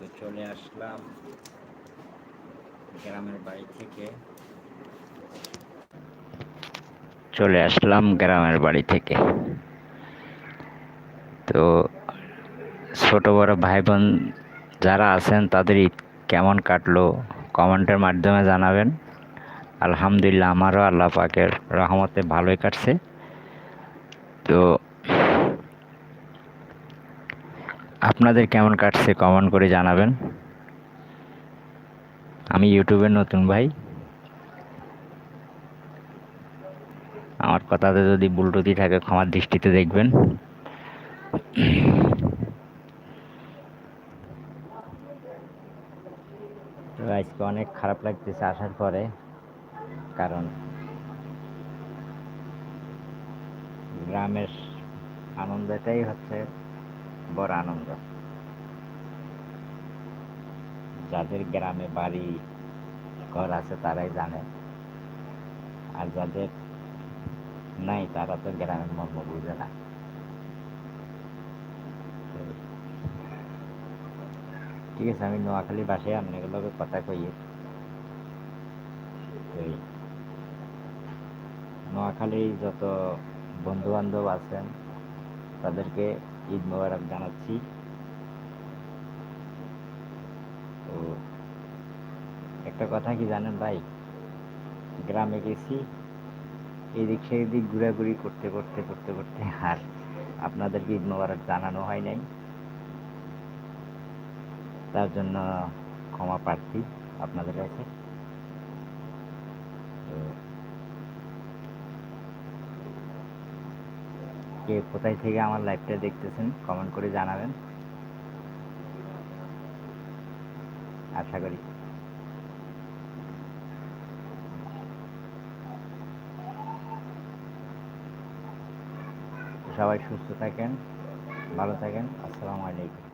তো চলে আসলাম গ্রামের বাড়ি থেকে। চলে আসলাম গ্রামের বাড়ি থেকে। তো ছোট বড় ভাই বোন যারা আছেন, তাদের ঈদ কেমন কাটলো কমেন্টের মাধ্যমে জানাবেন। আলহামদুলিল্লাহ, আমারও আল্লাহ পাকের রহমতে ভালোই কাটছে। তো আপনাদের কেমন কাটছে কমেন্ট করে জানাবেন। আমি ইউটিউবের নতুন ভাই। আমার কথাতে যদি ত্রুটি থাকে ক্ষমার দৃষ্টিতে দেখবেন। আজকে অনেক খারাপ লাগতেছে আসার পরে, কারণ গ্রামের আনন্দটাই হচ্ছে বড় আনন্দ। যাদের গ্রামে বাড়ি, ঘর আছে তারাই জানে। আর যাদের নাই, তারা তো গ্রামের মর্ম বুঝে না। ঠিক আছে, আমি নোয়াখালী বাসায় আপনাগুলোকে কথা কই নোয়াখালী যত বন্ধু বান্ধব আছেন, তাদেরকে ঈদ মোবারক জানাচ্ছি তো একটা কথা কি জানেন ভাই? গ্রামে গেছি, এদিক সেদিক ঘোরাঘুরি করতে করতে করতে করতে আর আপনাদেরকে ঈদ মোবারক জানানো হয় নাই। তার জন্য ক্ষমা প্রার্থী আপনাদের কাছে। কে কোথায় থেকে আমার লাইভটা দেখতেছেন কমেন্ট করে জানাবেন। আশা করি। সবাই সুস্থ থাকেন, ভালো থাকেন, আসসালামু আলাইকুম।